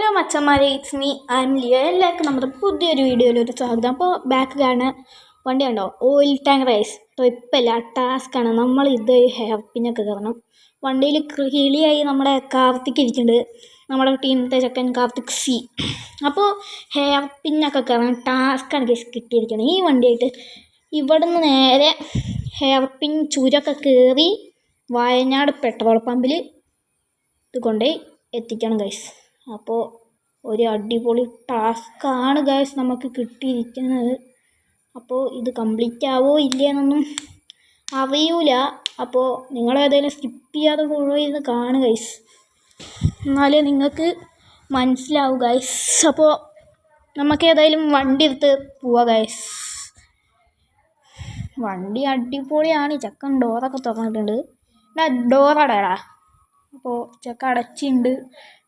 Hello മച്ചന്മാരെ it's me I'm Leo എല്ലാവർക്കും നമ്മുടെ പുതിയൊരു വീഡിയോയിലൊരു സ്വാഗതം. അപ്പോൾ ബാക്ക് കാണാൻ വണ്ടി ഉണ്ടോ ഓയിൽ ടാങ്ക് റേസ് ട്രിപ്പല്ല ടാസ്ക്കാണ് നമ്മൾ ഇത് ഹെയർ പിന്നൊക്കെ കയറണം. വണ്ടിയിൽ കിളിയായി നമ്മുടെ കാർത്തിക് ഇരിക്കുന്നുണ്ട്. നമ്മുടെ ടീമിലത്തെ ചെക്കൻ കാർത്തിക് സി അപ്പോൾ ഹെയർ പിന്നൊക്കെ കയറണം. ടാസ്ക്കാണ് കേസ് കിട്ടിയിരിക്കുന്നത്. ഈ വണ്ടിയായിട്ട് ഇവിടെ നിന്ന് നേരെ ഹെയർ പിൻ ചുരമൊക്കെ കയറി വയനാട് പെട്രോൾ പമ്പിൽ ഇത് കൊണ്ടുപോയി എത്തിക്കണം ഗൈസ് അപ്പോൾ ഒരു അടിപൊളി ടാസ്ക്കാണ് ഗൈസ് നമുക്ക് കിട്ടിയിരിക്കുന്നത്. അപ്പോൾ ഇത് കംപ്ലീറ്റ് ആവോ ഇല്ലയെന്നൊന്നും അറിയൂല. അപ്പോൾ നിങ്ങൾ ഏതെങ്കിലും സ്കിപ്പ് ചെയ്യാതെ പോയി ചെയ്ത് കാണുക ഗൈസ് എന്നാലേ നിങ്ങൾക്ക് മനസ്സിലാവും ഗൈസ് അപ്പോൾ നമുക്ക് ഏതായാലും വണ്ടി എടുത്ത് പോവാം ഗൈസ് വണ്ടി അടിപൊളിയാണ്. ചക്കൻ ഡോറൊക്കെ തുറന്നിട്ടുണ്ട്. ഡോറടടാ അപ്പോൾ ചക്ക അടച്ചിട്ടുണ്ട്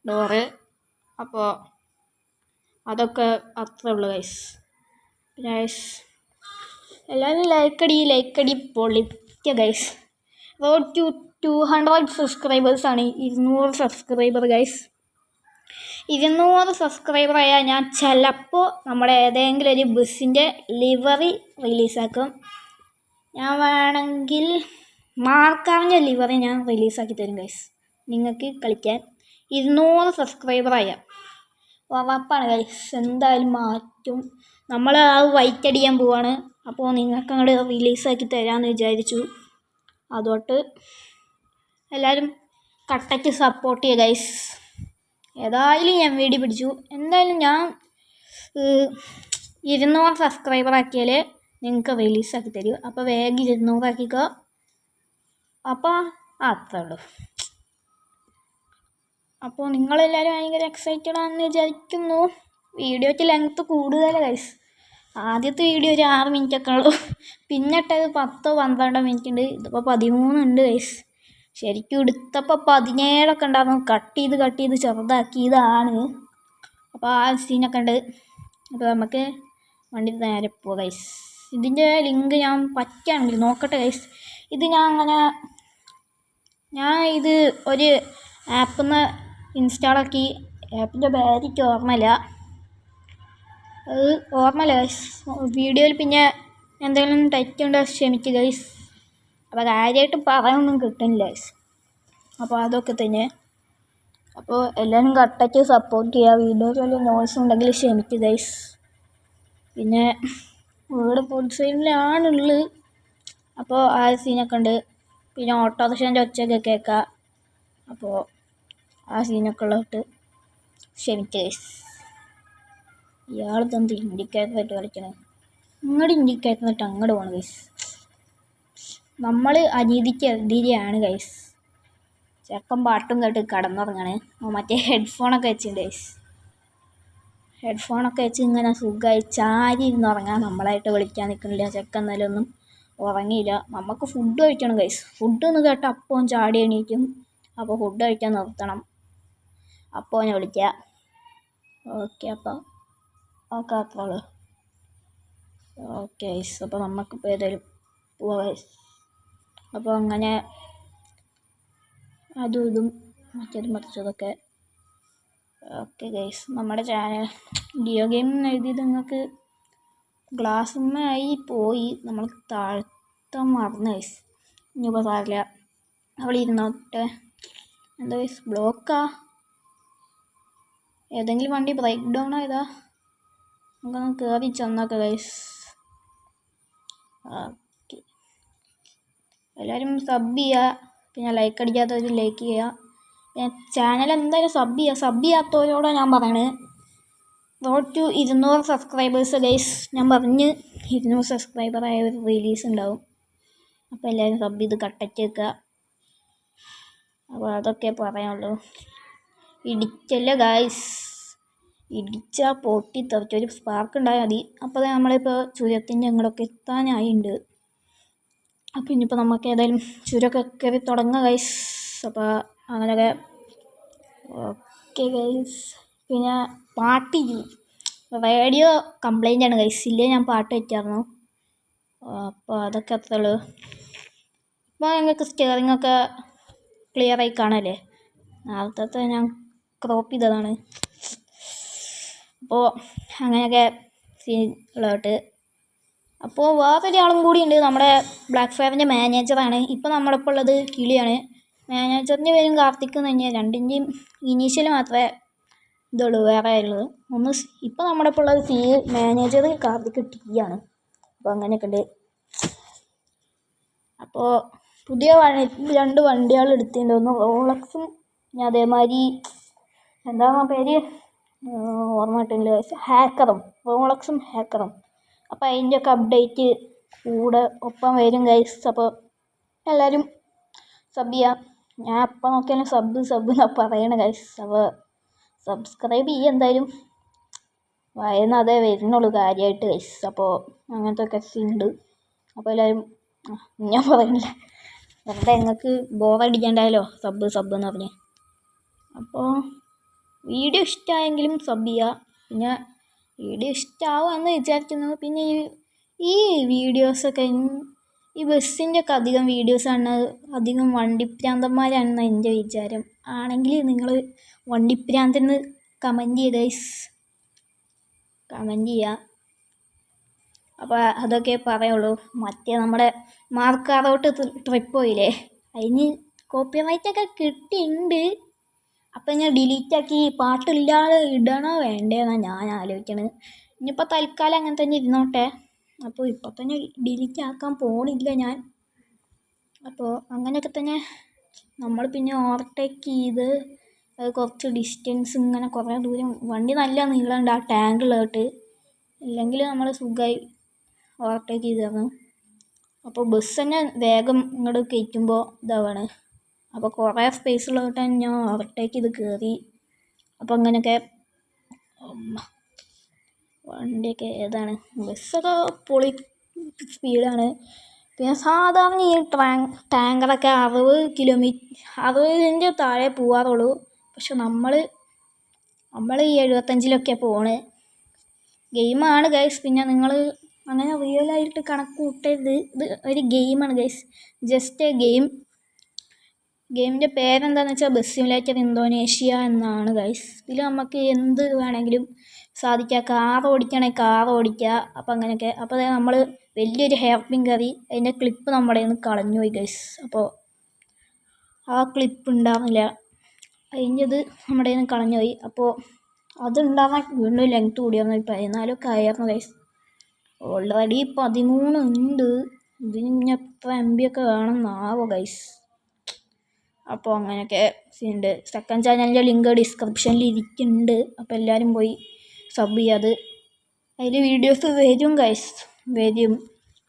ഡോറ് അപ്പോൾ അതൊക്കെ അത്രേ ഉള്ളൂ ഗൈസ് ഗൈസ് എല്ലാവരും ലൈക്ക് അടി ലൈക്ക് അടി പൊളിക്കുക guys road to two hundred subscribers ആണ് ഇരുന്നൂറ് സബ്സ്ക്രൈബർ ഗൈസ് ഇരുന്നൂറ് സബ്സ്ക്രൈബർ ആയാൽ ഞാൻ ചിലപ്പോൾ നമ്മുടെ ഏതെങ്കിലും ഒരു ബസ്സിന്റെ ലിവറി റിലീസാക്കും ഞാൻ വേണമെങ്കിൽ മാർക്കാറിന്റെ ലിവറി ഞാൻ റിലീസാക്കി തരും ഗൈസ് നിങ്ങൾക്ക് കളിക്കാൻ ഇരുന്നൂറ് സബ്സ്ക്രൈബറായ ഉറപ്പാണ് ഗൈസ് എന്തായാലും മാറ്റും. നമ്മൾ ആ വൈറ്റ് അടിക്കാൻ പോവാണ്. അപ്പോൾ നിങ്ങൾക്ക് അങ്ങോട്ട് റിലീസാക്കി തരാമെന്ന് വിചാരിച്ചു. അതോട്ട് എല്ലാവരും കട്ടയ്ക്ക് സപ്പോർട്ട് ചെയ്യുക ഗൈസ് ഏതായാലും ഞാൻ വീഡിയോ പിടിച്ചു. എന്തായാലും ഞാൻ ഇരുന്നൂറ് സബ്സ്ക്രൈബർ ആക്കിയാൽ നിങ്ങൾക്ക് റിലീസാക്കി തരും. അപ്പോൾ വേഗം ഇരുന്നൂറാക്കിക്കോ. അപ്പോൾ അത്രേ ഉള്ളൂ. അപ്പോൾ നിങ്ങളെല്ലാവരും ഭയങ്കര എക്സൈറ്റഡ് ആണെന്ന് വിചാരിക്കുന്നു. വീഡിയോയ്ക്ക് ലെങ്ത്ത് കൂടുതൽ ഗൈസ് ആദ്യത്തെ വീഡിയോ ഒരു ആറ് മിനിറ്റ് ഒക്കെ ഉള്ളൂ. പിന്നെ ഇട്ടത് പത്തോ പന്ത്രണ്ടോ മിനിറ്റ് ഉണ്ട്. ഇതിപ്പോൾ പതിമൂന്നുണ്ട് ഗൈസ് ശരിക്കും എടുത്തപ്പോൾ പതിനേഴൊക്കെ ഉണ്ടായിരുന്നു. കട്ട് ചെയ്ത് കട്ട് ചെയ്ത് ചെറുതാക്കിയതാണ്. അപ്പോൾ ആ സീനൊക്കെ ഉണ്ട്. അപ്പോൾ നമുക്ക് വണ്ടി നേരെ പോവാം ഗൈസ് ഇതിന്റെ ലിങ്ക് ഞാൻ പറ്റുകയാണെങ്കിൽ നോക്കട്ടെ ഗൈസ് ഇത് ഞാൻ അങ്ങനെ ഞാൻ ഇത് ഒരു ആപ്പിൽ നിന്ന് ഇൻസ്റ്റാളാക്കി. ആപ്പിന്റെ പേരെനിക്ക് ഓർമ്മയില്ല. അത് ഓർമ്മയില്ല ഗൈസ് വീഡിയോയിൽ പിന്നെ എന്തെങ്കിലും തെറ്റ് ഉണ്ടോ ക്ഷമിക്കുക ഗൈസ് അപ്പോൾ കാര്യമായിട്ട് പറയാനൊന്നും കിട്ടുന്നില്ല ഗൈസ് അപ്പോൾ അതൊക്കെ തന്നെ. അപ്പോൾ എല്ലാവരും കട്ടയ്ക്ക് സപ്പോർട്ട് ചെയ്യുക. വീഡിയോയിൽ വലിയ നോയ്സ് ഉണ്ടെങ്കിൽ ക്ഷമിക്ക് ഗൈസ് പിന്നെ വീട് ഫുൾ സൈഡിലാണുള്ളത് അപ്പോൾ ആ സീനൊക്കെ ഉണ്ട്. പിന്നെ ഓട്ടോറിക്ഷന്റെ ഒച്ചയൊക്കെ കേൾക്കാം. അപ്പോൾ ആ സീനൊക്കെ ഉള്ളതിട്ട് ക്ഷമിക്കുക ഗൈസ് ഇയാൾ തന്ത് ഇൻഡിക്കേറ്ററായിട്ട് കളിക്കണേ ഇങ്ങോട്ട് ഇൻഡിക്കേറ്റർ എന്നിട്ട് അങ്ങോട്ട് പോകണം ഗൈസ് നമ്മൾ അനീതിക്ക് എതിരെയാണ് ഗൈസ് ചെക്കൻ പാട്ടും കേട്ട് കടന്നുറങ്ങണേ. മറ്റേ ഹെഡ്ഫോണൊക്കെ വെച്ചിട്ടുണ്ട് ഗൈസ് ഹെഡ്ഫോണൊക്കെ വെച്ച് ഇങ്ങനെ സുഖമായി ചാരി ഇരുന്ന് ഉറങ്ങാൻ നമ്മളായിട്ട് വിളിക്കാൻ നിൽക്കണില്ല ചെക്കൻ എന്നാലും ഒന്നും ഉറങ്ങിയില്ല. നമുക്ക് ഫുഡ് കഴിക്കണം ഗൈസ് ഫുഡ് ഒന്ന് കേട്ടാൽ അപ്പം ചാടി എണീക്കും. അപ്പോൾ ഫുഡ് കഴിക്കാൻ നിർത്തണം. അപ്പോൾ ഞാൻ വിളിക്കുക ഓക്കെ അപ്പോൾ ഓക്കെ അപ്പോൾ ഓക്കെ ഐസ് അപ്പോൾ നമുക്കിപ്പോൾ ഏതായാലും പോവാം അപ്പോൾ അങ്ങനെ അതും ഇതും മറ്റേത് മറിച്ചതൊക്കെ. ഓക്കെ ഗൈസ് നമ്മുടെ ചാനൽ ഡിയോ ഗെയിം എഴുതിയത് നിങ്ങൾക്ക് ഗ്ലാസ്സുമായി പോയി. നമ്മൾ താഴ്ത്തം മറന്നു ഗൈസ്. ഇനിയിപ്പോൾ സാറില്ല അവൾ ഇരുന്നോട്ടെ എന്താ ഗൈസ് ബ്ലോക്കാ? ഏതെങ്കിലും വണ്ടി ബ്രേക്ക് ഡൗൺ ആയതാ നമുക്കൊന്ന് കയറി ചെന്നോക്കെ ഗൈസ് ഓക്കെ എല്ലാവരും സബ് ചെയ്യുക പിന്നെ ലൈക്ക് അടിക്കാത്തവർ ലൈക്ക് ചെയ്യുക പിന്നെ ചാനൽ എന്തായാലും സബ് ചെയ്യുക സബ് ചെയ്യാത്തവരോടാണ് ഞാൻ പറയണത് റോഡ് ടു ഇരുന്നൂറ് സബ്സ്ക്രൈബേഴ്സ് ഗൈസ് ഞാൻ പറഞ്ഞ് ഇരുന്നൂറ് സബ്സ്ക്രൈബർ ആയ ഒരു റിലീസ് ഉണ്ടാവും. അപ്പോൾ എല്ലാവരും സബ് ചെയ്ത് കട്ടച്ച് വെക്കുക. അപ്പോൾ അതൊക്കെ പറയാനുള്ളൂ. ഇടിക്കല്ല ഗായ്സ് ഇടിച്ചാൽ പൊട്ടി തെറിച്ചൊരു സ്പാർക്ക് ഉണ്ടായാൽ മതി. അപ്പോൾ നമ്മളിപ്പോൾ ചുരത്തിന്റെ അങ്ങോട്ടൊക്കെ ഉണ്ട് അപ്പോൾ ഇനിയിപ്പോൾ നമുക്ക് ഏതായാലും ചുരമൊക്കെ കയറി തുടങ്ങാം ഗൈസ് അപ്പോൾ അങ്ങനെയൊക്കെ ഓക്കെ ഗൈസ് പിന്നെ പാട്ട് റേഡിയോ കംപ്ലൈന്റ് ആണ് ഗൈസ് ഇല്ലേ ഞാൻ പാട്ട് വെച്ചായിരുന്നു അപ്പോൾ അതൊക്കെ അത്രേ അപ്പോൾ ഞങ്ങൾക്ക് സ്റ്റിയറിംഗ് ഒക്കെ ക്ലിയറായി കാണല്ലേ? നേരത്തെ ഞാൻ ക്രോപ്പ് ചെയ്തതാണ്. അപ്പോൾ അങ്ങനെയൊക്കെ സീൻ ഉള്ളതായിട്ട്. അപ്പോൾ വേറൊരാളും കൂടി ഉണ്ട്. നമ്മുടെ ബ്ലാക്ക് ഫയറിന്റെ മാനേജറാണ് ഇപ്പോൾ നമ്മുടെ ഒപ്പം ഉള്ളത് കിളിയാണ്. മാനേജറിന്റെ പേരും കാർത്തിക് എന്ന് തന്നെയാണ് രണ്ടിന്റെയും ഇനീഷ്യൽ മാത്രമേ ഇതുള്ളൂ. വേറെ ഉള്ളത് ഒന്ന് ഇപ്പോൾ നമ്മുടെ ഇപ്പോൾ ഉള്ളത് സി മാനേജർ കാർത്തിക് ടിയാണ്. അപ്പോൾ അങ്ങനെയൊക്കെ ഉണ്ട്. അപ്പോൾ പുതിയ വണ്ടി രണ്ട് വണ്ടികൾ എടുത്തിട്ടുണ്ട്. ഒന്ന് റോളക്സും പിന്നെ അതേമാതിരി എന്താണ് ആ പേര് ഓർമ്മ കിട്ടുന്നില്ല ഹാക്കറും. റോളക്സും ഹാക്കറും. അപ്പോൾ അതിന്റെ ഒക്കെ അപ്ഡേറ്റ് കൂടെ ഒപ്പം വരും ഗൈസ് അപ്പോൾ എല്ലാവരും സബ് ചെയ്യാം. ഞാൻ അപ്പം നോക്കിയാലും സബ് സബ് എന്നാണ് പറയണ ഗൈസ് അപ്പോൾ സബ്സ്ക്രൈബ് ചെയ്യുക എന്തായാലും. വയന്ന് അതേ വരുന്നുള്ളൂ കാര്യമായിട്ട് ഗൈസ് അപ്പോൾ അങ്ങനത്തെ ഒക്കെ ഉണ്ട് അപ്പോൾ എല്ലാവരും ഞാൻ പറയുന്നില്ല വെറുതെ നിങ്ങൾക്ക് ബോറടിക്കണ്ടായല്ലോ സബ് സബ് എന്ന് പറഞ്ഞ്. അപ്പോൾ വീഡിയോ ഇഷ്ടമായെങ്കിലും സബ് ചെയ്യുക പിന്നെ വീഡിയോ ഇഷ്ടമാവുമെന്ന് വിചാരിക്കുന്നു പിന്നെ ഈ ഈ വീഡിയോസൊക്കെ ഈ ബസ്സിന്റെ ഒക്കെ അധികം വീഡിയോസാണ് അധികം വണ്ടിപ്രാന്തന്മാരാണെന്ന് എന്റെ വിചാരം. ആണെങ്കിൽ നിങ്ങൾ വണ്ടിപ്രാന്തെന്ന് കമന്റ് ചെയ്ത കമന്റ് ചെയ്യുക അപ്പോൾ അതൊക്കെ പറയുള്ളൂ. മറ്റേ നമ്മുടെ മാർക്കാറോട്ട് ട്രിപ്പ് പോയില്ലേ? അതിന് കോപ്പിറൈറ്റൊക്കെ കിട്ടിയിട്ടുണ്ട് അപ്പം ഞാൻ ഡിലീറ്റ് ആക്കി പാട്ടില്ലാതെ ഇടണോ വേണ്ടേന്നാണ് ഞാൻ ആലോചിക്കണത്. ഇനിയിപ്പോൾ തൽക്കാലം അങ്ങനെ തന്നെ ഇരുന്നോട്ടെ. അപ്പോൾ ഇപ്പോൾ തന്നെ ഡിലീറ്റ് ആക്കാൻ പോണില്ല ഞാൻ. അപ്പോൾ അങ്ങനെയൊക്കെ തന്നെ നമ്മൾ പിന്നെ ഓവർടേക്ക് ചെയ്ത് കുറച്ച് ഡിസ്റ്റൻസ് ഇങ്ങനെ കുറേ ദൂരം വണ്ടി നല്ല നീളമുണ്ട് ആ ടാങ്കിലോട്ട് ഇല്ലെങ്കിൽ നമ്മൾ സുഖമായി ഓവർടേക്ക് ചെയ്തിരുന്നു അപ്പോൾ ബസ് തന്നെ വേഗം ഇങ്ങോട്ട് കയറ്റുമ്പോൾ ഇതാവാണ്. അപ്പോൾ കുറേ സ്പേസ് ഉള്ളതുകൊണ്ട് ഞാൻ ഓവർടേക്ക് ചെയ്ത് കയറി അപ്പോൾ അങ്ങനെയൊക്കെ വണ്ടിയൊക്കെ ഏതാണ് ബസ്സൊക്കെ പൊളി സ്പീഡാണ് പിന്നെ സാധാരണ ഈ ടാങ്ക് ടാങ്കറൊക്കെ അറുപത് കിലോമീറ്റർ അറുപതിന്റെ താഴെ പോവാറുള്ളൂ. പക്ഷെ നമ്മൾ നമ്മൾ ഈ എഴുപത്തഞ്ചിലൊക്കെ പോണ്. ഗെയിമാണ് ഗൈസ് പിന്നെ നിങ്ങൾ അങ്ങനെ റിയലായിട്ട് കണക്ക് കൂട്ടരുത്. ഇത് ഒരു ഗെയിമാണ് ഗൈസ് ജസ്റ്റ് എ ഗെയിം ഗെയിമിന്റെ പേരെന്താന്ന് വെച്ചാൽ ബസ് സിമുലേറ്റർ ഇന്തോനേഷ്യ എന്നാണ് ഗൈസ് ഇതിൽ നമുക്ക് എന്ത് വേണമെങ്കിലും സാധിക്കുക കാർ ഓടിക്കുകയാണെങ്കിൽ കാർ ഓടിക്കുക അപ്പോൾ അങ്ങനെയൊക്കെ. അപ്പോൾ അതായത് നമ്മൾ വലിയൊരു ഹെയർ പിൻ കറി അതിന്റെ ക്ലിപ്പ് നമ്മുടെ നിന്ന് കളഞ്ഞു പോയി ഗൈസ് അപ്പോൾ ആ ക്ലിപ്പ് ഉണ്ടാവുന്നില്ല. അതിന്റെത് നമ്മുടെ നിന്ന് കളഞ്ഞു പോയി. അപ്പോൾ അതുണ്ടാവാൻ വീണ്ടും ലെങ്ത് കൂടിയായിരുന്നു പതിനാലൊക്കെ ആയിരുന്നു ഗൈസ് ഓൾറെഡി പതിമൂന്ന് ഉണ്ട്. ഇതിന് ഇനി എത്ര എം ബി ഒക്കെ വേണം എന്നാവോ ഗൈസ് അപ്പോൾ അങ്ങനെയൊക്കെ ഉണ്ട് സെക്കൻഡ് ചാനലിന്റെ ലിങ്ക് ഡിസ്ക്രിപ്ഷനിൽ ഇരിക്കുന്നുണ്ട്. അപ്പോൾ എല്ലാവരും പോയി സബ് ചെയ്യാത്. അതിൽ വീഡിയോസ് വരും ഗൈസ് വരും.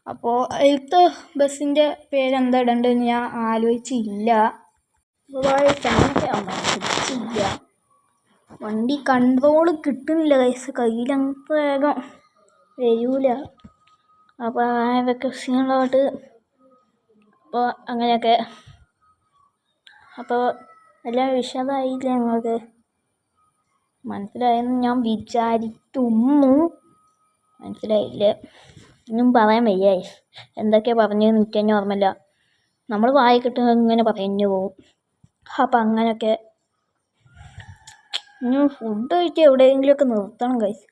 അപ്പോൾ അതിലത്തെ ബസ്സിന്റെ പേരെന്താ ഇടേണ്ടതെന്ന് ഞാൻ ആലോചിച്ചില്ല. പിടിച്ചില്ല വണ്ടി കൺട്രോൾ കിട്ടുന്നില്ല ഗൈസ് കയ്യിലങ്ങനത്തെ വേഗം വരൂല. അപ്പോൾ അതൊക്കെ സീനുള്ളതായിട്ട് അപ്പോൾ അങ്ങനെയൊക്കെ അപ്പോൾ എല്ലാം വിശദമായില്ലേ നിങ്ങൾക്ക് മനസ്സിലായെന്ന് ഞാൻ വിചാരിക്കുന്നു. മനസ്സിലായില്ല. ഒന്നും പറയാൻ വയ്യ. എന്തൊക്കെയാണ് പറഞ്ഞു എനിക്ക് തന്നെ ഓർമ്മയില്ല. നമ്മൾ വായി കിട്ടുന്നത് ഇങ്ങനെ പറഞ്ഞു പോകും അപ്പം അങ്ങനെയൊക്കെ. ഇനി ഫുഡ് കഴിച്ച് എവിടെയെങ്കിലുമൊക്കെ നിർത്തണം കഴിച്ച്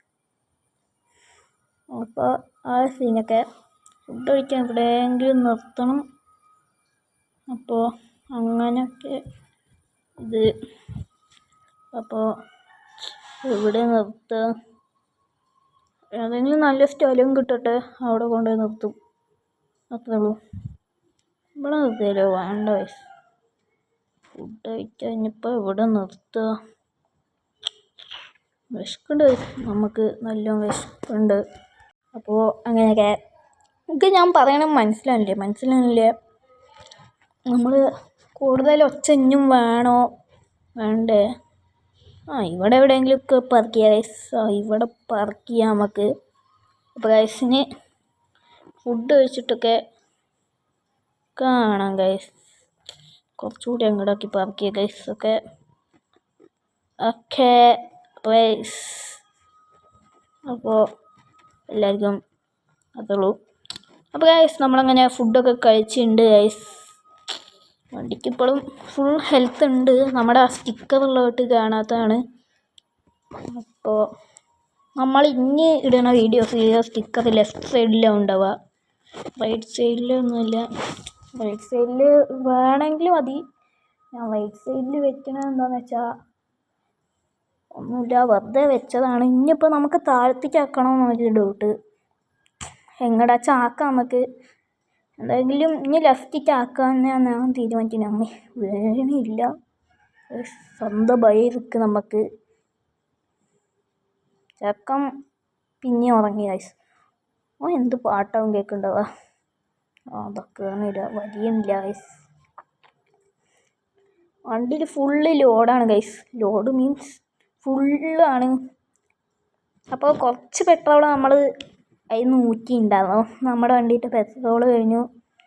അപ്പോൾ ആ സീനൊക്കെ ഫുഡ് കഴിക്കാൻ എവിടെയെങ്കിലും നിർത്തണം. അപ്പോൾ അങ്ങനെയൊക്കെ ഇത്. അപ്പോൾ ഇവിടെ നിർത്തുക ഏതെങ്കിലും നല്ല സ്ഥലം കിട്ടട്ടെ അവിടെ കൊണ്ടുപോയി നിർത്തും. അത്രേ ഉള്ളൂ. ഇവിടെ നിർത്തിയാലോ വേണ്ട വയസ്സ് ഫുഡ് കഴിഞ്ഞപ്പോൾ ഇവിടെ നിർത്തുക വിശക്കുണ്ട്. നമുക്ക് നല്ല വിശക്കുണ്ട് അപ്പോൾ അങ്ങനെയൊക്കെ. എനിക്ക് ഞാൻ പറയണത് മനസ്സിലാവില്ലേ മനസ്സിലാവില്ലേ നമ്മൾ കൂടുതൽ ഒച്ച ഇനിയും വേണോ? വേണ്ടേ? ആ ഇവിടെ എവിടെയെങ്കിലും ഒക്കെ പാർക്ക് ചെയ്യാം. ഗൈസ് ആ ഇവിടെ പാർക്ക് ചെയ്യാം നമുക്ക്. അപ്പോൾ ഗൈസിന് ഫുഡ് കഴിച്ചിട്ടൊക്കെ കാണാം ഗൈസ് കുറച്ചുകൂടി അങ്ങോട്ടാക്കി പാർക്ക് ചെയ്യാം ഗൈസ് ഒക്കെ. ഓക്കെ ഗൈസ് അപ്പോൾ എല്ലാവർക്കും അതുള്ളൂ അപ്പോൾ ഗൈസ് നമ്മളങ്ങനെ ഫുഡൊക്കെ കഴിച്ചിട്ടുണ്ട് ഗൈസ് വണ്ടിക്ക് ഇപ്പോഴും ഫുൾ ഹെൽത്ത് ഉണ്ട്. നമ്മുടെ ആ സ്റ്റിക്കർ ഉള്ളതായിട്ട് കാണാത്തതാണ്. അപ്പോൾ നമ്മൾ ഇനി ഇടുന്ന വീഡിയോസ് സ്റ്റിക്കർ ലെഫ്റ്റ് സൈഡിലാണ് ഉണ്ടാവുക. റൈറ്റ് സൈഡിലൊന്നുമില്ല റൈറ്റ് സൈഡിൽ വേണമെങ്കിൽ മതി. ഞാൻ റൈറ്റ് സൈഡിൽ വെക്കണത് എന്താണെന്ന് വെച്ചാൽ ഒന്നുമില്ല. വെറുതെ വെച്ചതാണ്. ഇനിയിപ്പോൾ നമുക്ക് താഴത്തേക്ക് ആക്കണമെന്നൊരു ഡൗട്ട് എങ്ങടാ ചാക്കാം നമുക്ക്? എന്തെങ്കിലും ഇനി ലെഫ്റ്റിക്ക് ആക്കാമെന്നാണ് ഞാൻ തീരുമാനിക്കുന്നത്. അമ്മേ വേണില്ല. സ്വന്തം ഭയം ഇരിക്ക് നമുക്ക് ചക്കം പിന്നെ ഉറങ്ങി ഗൈസ് ഓ എന്ത് പാട്ടാവും കേൾക്കുന്നുണ്ടാവുക അതൊക്കെ ഇടുക വലിയണില്ല ഗൈസ് വണ്ടിയിൽ ഫുള്ള് ലോഡാണ് ഗൈസ് ലോഡ് മീൻസ് ഫുള്ളാണ് അപ്പോൾ കുറച്ച് പെട്രോൾ നമ്മൾ അതിൽ നിന്ന് ഉണ്ടായിരുന്നു നമ്മുടെ വണ്ടിയിട്ട് പെട്രോൾ കഴിഞ്ഞു.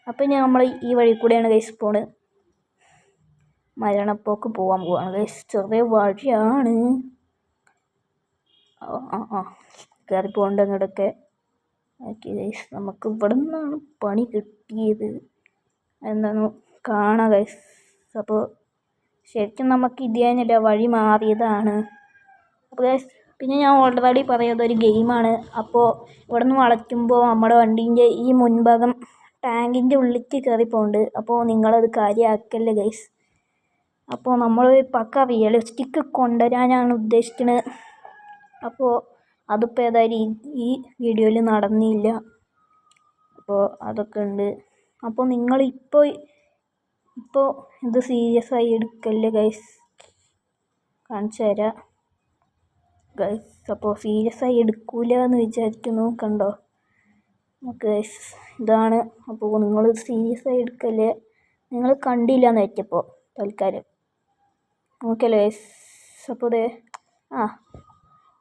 അപ്പം ഞാൻ നമ്മൾ ഈ വഴി കൂടെയാണ് ഗൈസ് പോണത്. മരണപ്പോക്ക് പോകാൻ പോവാണ് ഗൈസ് ചെറിയ വഴിയാണ്. ആ ആ കയറി പോകണ്ട അങ്ങോട്ടൊക്കെ ഓക്കെ ഗൈസ് നമുക്ക് ഇവിടെ നിന്നാണ് പണി കിട്ടിയത്. എന്താണ് കാണാം ഗൈസ് അപ്പോൾ ശരിക്കും നമുക്ക് ഇതേനല്ല വഴി മാറിയതാണ്. അപ്പോൾ ഗൈസ് പിന്നെ ഞാൻ ഓൾറെഡി പറയാം ഒരു ഗെയിമാണ്. അപ്പോൾ ഇവിടെ നിന്ന് വളയ്ക്കുമ്പോൾ നമ്മുടെ വണ്ടീന്റെ ഈ മുൻഭാഗം ടാങ്കിന്റെ ഉള്ളിലേക്ക് കയറി പോകുന്നുണ്ട് അപ്പോൾ നിങ്ങളത് കാര്യമാക്കല്ലേ ഗൈസ് അപ്പോൾ നമ്മൾ പക്ക റിയലിസ്റ്റിക് കൊണ്ടുവരാനാണ് ഉദ്ദേശിക്കുന്നത് അപ്പോൾ അതിപ്പോൾ ഏതായാലും ഈ വീഡിയോയിൽ നടന്നില്ല. അപ്പോൾ അതൊക്കെ ഉണ്ട്. അപ്പോൾ നിങ്ങൾ ഇപ്പോൾ ഇപ്പോൾ ഇത് സീരിയസ് ആയി എടുക്കല്ലേ ഗൈസ് കാണിച്ചു തരാം. ഗൈസ് അപ്പോൾ സീരിയസ് ആയി എടുക്കൂല എന്ന് വിചാരിക്കുന്നു. കണ്ടോ? ഗൈസ് ഇതാണ്. അപ്പോൾ നിങ്ങൾ സീരിയസ് ആയി എടുക്കല്ലേ? നിങ്ങൾ കണ്ടില്ല എന്ന് വെച്ചപ്പോൾ തൽക്കാലം ഓക്കെ ഗൈസ് അപ്പോൾ അതെ ആ.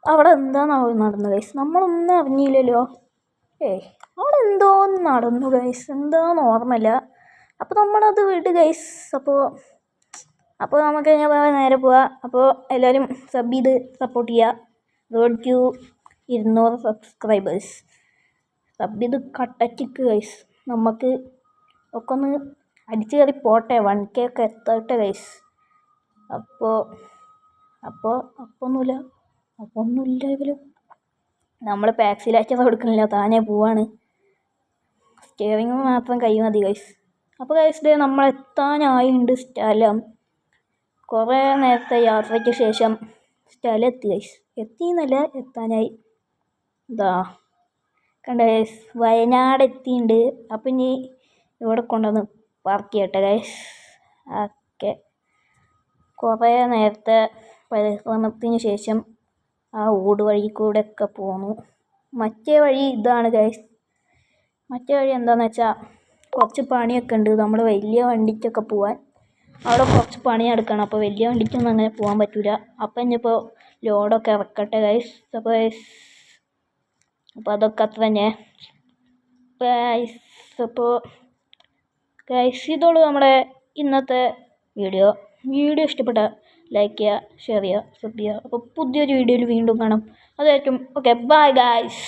അവിടെ എന്താണാവോ നടന്നു ഗൈസ് നമ്മളൊന്നും അറിഞ്ഞില്ലല്ലോ. ഏയ് അവിടെ എന്തോ നടന്നു ഗൈസ് എന്താണെന്ന് ഓർമ്മയില്ല. അപ്പോൾ നമ്മളത് വിട് ഗൈസ് അപ്പോൾ അപ്പോൾ നമുക്ക് ഞാൻ നേരെ പോവാം. അപ്പോൾ എല്ലാവരും സബ് ചെയ്ത് സപ്പോർട്ട് ചെയ്യുക റോഡ് ക്യൂ ഇരുന്നൂറ് സബ്സ്ക്രൈബേഴ്സ് സബ് ചെയ്ത് കട്ടച്ചിക്ക് ഗൈസ് നമുക്ക് ഒക്കെ ഒന്ന് അടിച്ചു കയറി പോട്ടെ. വൺ കെ ഒക്കെ എത്തട്ടെ ഗൈസ് അപ്പോൾ അപ്പോൾ അപ്പോൾ ഒന്നുമില്ല അപ്പോൾ ഒന്നുമില്ല ഇവരും നമ്മൾ പാക്സിലാച്ചത് കൊടുക്കണില്ല. താനേ പോവാണ്. സ്റ്റിയറിങ് മാത്രം കൈ മതി ഗൈസ് അപ്പോൾ ഗൈസ് ഡേ നമ്മൾ എത്താനായിട്ടുണ്ട് സ്ഥലം. കുറേ നേരത്തെ യാത്രയ്ക്ക് ശേഷം സ്ഥലം എത്തി ഗൈസ് എത്തി എന്നല്ല എത്താനായി? ഇതാ കണ്ട ഗൈസ് വയനാട് എത്തിയിട്ടുണ്ട് അപ്പം ഇനി ഇവിടെ കൊണ്ടുവന്ന് പാർക്ക് ചെയ്യട്ടെ ഗൈസ് ഓക്കെ കുറേ നേരത്തെ പരിശ്രമത്തിന് ശേഷം ആ ഊട് വഴി കൂടെ ഒക്കെ പോന്നു. മറ്റേ വഴി ഇതാണ് ഗൈസ് മറ്റേ വഴി എന്താണെന്ന് വെച്ചാൽ കുറച്ച് പണിയൊക്കെ ഉണ്ട്. നമ്മൾ വലിയ വണ്ടിക്കൊക്കെ പോവാൻ. അവിടെ കുറച്ച് പണി നടക്കണം അപ്പോൾ വലിയ വണ്ടിക്കൊന്നും അങ്ങനെ പോകാൻ പറ്റില്ല അപ്പം ഇനിയിപ്പോൾ ലോഡൊക്കെ ഇറക്കട്ടെ ഗൈസ് അപ്പോൾ ഗൈസ് അപ്പോൾ അതൊക്കെ അത്ര തന്നെ. ഗൈസ് അപ്പോൾ ഗൈസ് ഇതോളൂ നമ്മുടെ ഇന്നത്തെ വീഡിയോ. വീഡിയോ ഇഷ്ടപ്പെട്ട ലൈക്ക് ചെയ്യുക ഷെയർ ചെയ്യുക സബ് ചെയ്യുക. അപ്പോൾ പുതിയൊരു വീഡിയോയിൽ വീണ്ടും കാണാം. അതായിരിക്കും. Okay bye guys